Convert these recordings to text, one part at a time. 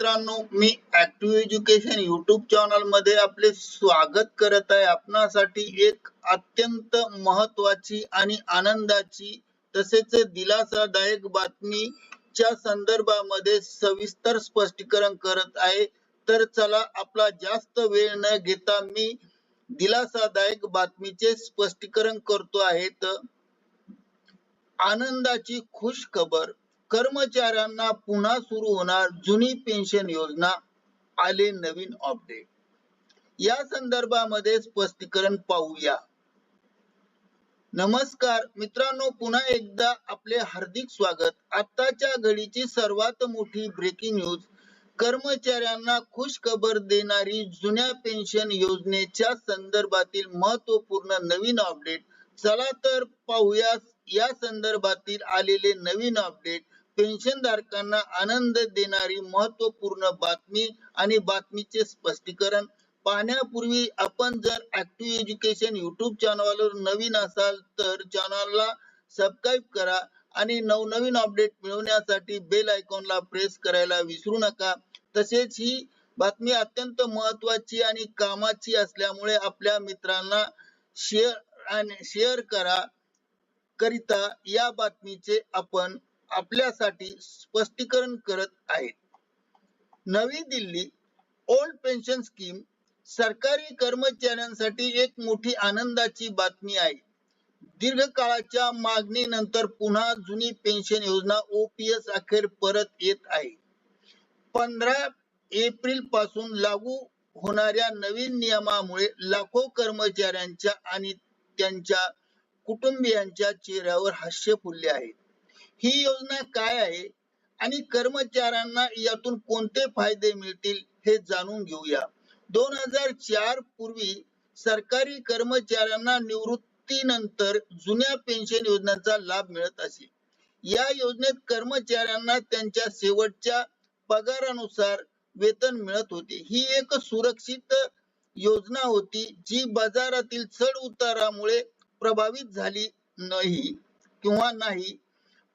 मित्रांनो मी active education YouTube चॅनलमध्ये आपले स्वागत करत आहे. आपणासाठी एक अत्यंत महत्वाची आणि आनंदाची तसेच दिलासादायक बातमीच्या संदर्भामध्ये सविस्तर स्पष्टीकरण करत आहे. तर चला आपला जास्त वेळ न घेता मी दिलासादायक बातमीचे स्पष्टीकरण करतो आहे. तर आनंदाची खुश खबर. कर्मचाऱ्यांना पुन्हा सुरू होणार जुनी पेन्शन योजना आले नवीन अपडेट या संदर्भामध्ये स्पष्टीकरण पाहूया. नमस्कार मित्रांनो पुन्हा एकदा आपले हार्दिक स्वागत. आताच्या घडीची सर्वात मोठी ब्रेकिंग न्यूज कर्मचाऱ्यांना खुश खबर देणारी जुन्या पेन्शन योजनेच्या संदर्भातील महत्त्वपूर्ण नवीन अपडेट चला तर पाहूया या संदर्भातील आलेले नवीन अपडेट पेन्शन धारकांना आनंद देणारी महत्त्वपूर्ण बातमी आणि बातमीचे स्पष्टीकरण. पाहण्यापूर्वी आपण जर ऍक्टिव्ह एज्युकेशन युट्यूब चॅनलवर नवीन असाल तर चॅनलला सबस्क्राईब करा आणि नवनवीन अपडेट मिळवण्यासाठी बेल आयकॉनला प्रेस करायला विसरू नका. तसेच ही बातमी अत्यंत महत्वाची आणि कामाची असल्यामुळे आपल्या मित्रांना शेअर आणि शेअर करा करिता या बातमीचे आपण आपल्यासाठी स्पष्टीकरण करत आहेत. नवी दिल्ली ओल्ड पेन्शन स्कीम सरकारी कर्मचाऱ्यांसाठी एक मोठी आनंदाची बातमी आहे. दीर्घकाळाच्या मागणीनंतर पुन्हा जुनी पेन्शन योजना ओपीएस अखेर परत येत आहे. पंधरा एप्रिलपासून लागू होणाऱ्या नवीन नियमामुळे लाखो कर्मचाऱ्यांच्या आणि त्यांच्या कुटुंबियांच्या चेहऱ्यावर हास्य फुलले आहे. ही योजना काय आहे? आणि कर्मचाऱ्यांना यातून कोणते फायदे मिळतील हे जाणून घेऊया. दोन हजार चार पूर्वी सरकारी कर्मचाऱ्यांना निवृत्तीनंतर जुन्या पेन्शन योजनेचा लाभ मिळत असे. या योजनेत कर्मचाऱ्यांना त्यांच्या शेवटच्या पगारानुसार वेतन मिळत होते. ही एक सुरक्षित योजना होती जी बाजारातील चढ उतारामुळे प्रभावित झाली नाही किंवा नाही.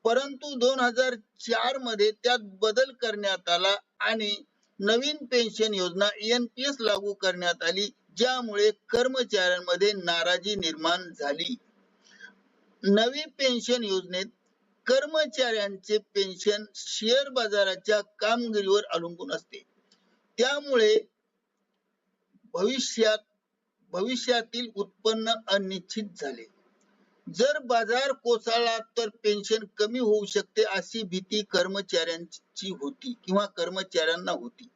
परंतु दोन हजार चारमध्ये त्यात बदल करण्यात आला आणि नवीन पेन्शन योजना एन पी एस लागू करण्यात आली ज्यामुळे कर्मचाऱ्यांमध्ये नाराजी निर्माण झाली. नवी पेन्शन योजनेत कर्मचाऱ्यांचे पेन्शन शेअर बाजाराच्या कामगिरीवर अवलंबून असते. त्यामुळे भविष्यात भविष्यातील उत्पन्न अनिश्चित झाले. जर बाजार कोसळला तर पेन्शन कमी होऊ शकते अशी भीती कर्मचाऱ्यांची होती किंवा कर्मचाऱ्यांना होती.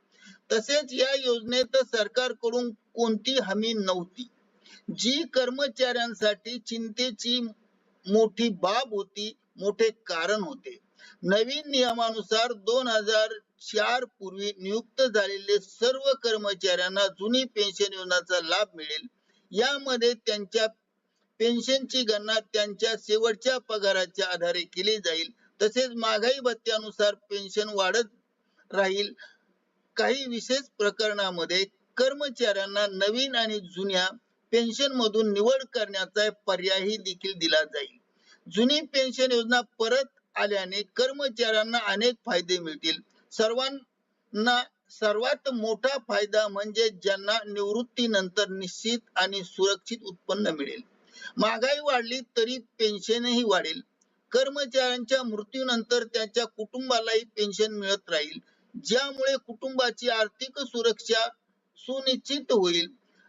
तसेच या योजनेत सरकारकडून कोणती हमी नव्हती. जी कर्मचाऱ्यांसाठी चिंतेची मोठी बाब होती मोठे कारण होते. नवीन नियमानुसार दोन हजार चार पूर्वी नियुक्त झालेले सर्व कर्मचाऱ्यांना जुनी पेन्शन योजनाचा लाभ मिळेल. यामध्ये त्यांच्या पेन्शनची गणना त्यांच्या शेवटच्या पगाराच्या आधारे केली जाईल. तसेच महागाई भत्त्यानुसार पेन्शन वाढत राहील. काही विशेष प्रकरणामध्ये कर्मचाऱ्यांना नवीन आणि जुन्या पेन्शन मधून निवड करण्याचा पर्यायही देखील दिला जाईल. जुनी पेन्शन योजना परत आल्याने कर्मचाऱ्यांना अनेक फायदे मिळतील. सर्वांना सर्वात मोठा फायदा म्हणजे ज्यांना निवृत्तीनंतर निश्चित आणि सुरक्षित उत्पन्न मिळेल. महागाई वाढली तरी पेन्शनही वाढेल. कर्मचाऱ्यांच्या मृत्यूनंतर त्यांच्या कुटुंबालाही पेन्शन मिळत राहील. ज्यामुळे कुटुंबाची आर्थिक सुरक्षा सुनिश्चित होईल.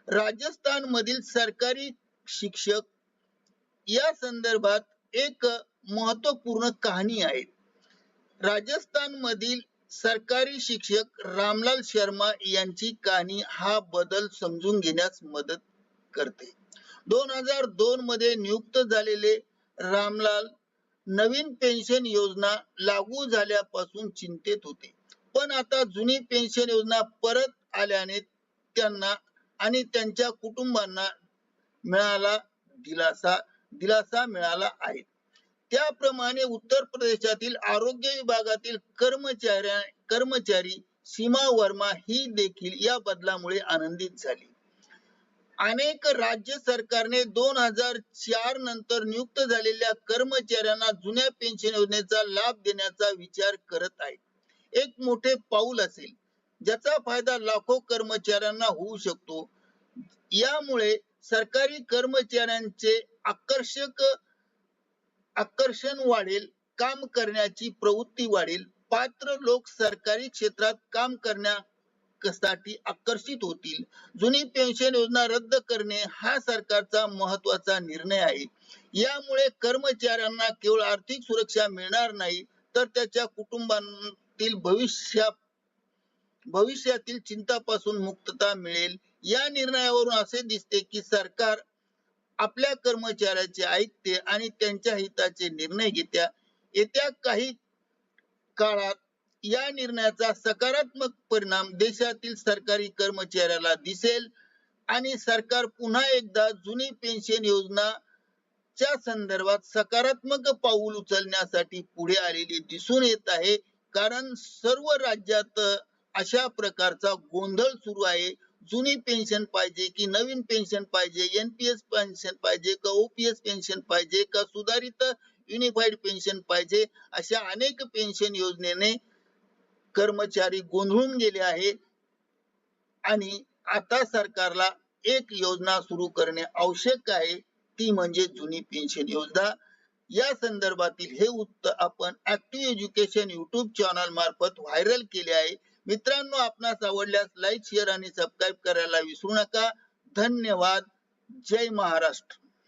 राजस्थान मधील सरकारी शिक्षक या संदर्भात एक महत्त्वपूर्ण कहाणी आहे. राजस्थान मधील सरकारी शिक्षक रामलाल शर्मा यांची कहाणी हा बदल समजून घेण्यास मदत करते. दोन हजार दोन मध्ये नियुक्त झालेले रामलाल नवीन पेन्शन योजना लागू झाल्यापासून चिंतेत होते. पण आता जुनी पेन्शन योजना परत आल्याने त्यांना आणि त्यांच्या कुटुंबांना मिळाला दिलासा दिलासा मिळाला आहे. त्याप्रमाणे उत्तर प्रदेशातील आरोग्य विभागातील कर्मचाऱ्या कर्मचारी सीमा वर्मा ही देखील या बदलामुळे आनंदित झाली. अनेक राज्य सरकारने दोन हजार चार नंतर नियुक्त झालेल्या कर्मचाऱ्यांना जुन्या पेन्शन योजनेचा लाभ देण्याचा विचार करत आहे एक मोठे पाऊल असेल ज्याचा फायदा लाखो कर्मचाऱ्यांना होऊ शकतो. यामुळे सरकारी कर्मचाऱ्यांचे आकर्षक आकर्षण वाढेल काम करण्याची प्रवृत्ती वाढेल. पात्र लोक सरकारी क्षेत्रात काम करण्या साठी आकर्षित होतील. जुनी पेन्शन योजना रद्द करणे हा सरकारचा महत्त्वाचा निर्णय आहे. यामुळे कर्मचाऱ्यांना केवळ आर्थिक सुरक्षा मिळणार नाही तर त्याच्या कुटुंबातील भविष्या भविष्यातील चिंतापासून मुक्तता मिळेल. या निर्णयावरून असे दिसते की सरकार आपल्या कर्मचाऱ्याचे ऐकते आणि त्यांच्या हिताचे निर्णय घेत्या. येत्या काही काळात या निर्णयाचा सकारात्मक परिणाम देशातील सरकारी कर्मचाऱ्याला दिसेल आणि सरकार पुन्हा एकदा जुनी पेन्शन योजना च्या संदर्भात सकारात्मक पाऊल उचलण्यासाठी पुढे आलेली दिसून येत आहे. कारण सर्व राज्यात अशा प्रकारचा गोंधळ सुरू आहे. जुनी पेन्शन पाहिजे की नवीन पेन्शन पाहिजे एनपीएस पेन्शन पाहिजे का ओपीएस पेन्शन पाहिजे का सुधारित युनिफाईड पेन्शन पाहिजे अशा अनेक पेन्शन योजनेने कर्मचारी गोंधळून गेले आहे आणि आता सरकारला एक योजना सुरू करणे आवश्यक आहे. ती म्हणजे जुनी पेन्शन योजना. या संदर्भातील हे उत्तर आपण ऍक्टिव्ह एज्युकेशन युट्यूब चॅनल मार्फत व्हायरल केले आहे. मित्रांनो आपणास आवडल्यास लाईक शेअर आणि सबस्क्राईब करायला विसरू नका. धन्यवाद. जय महाराष्ट्र.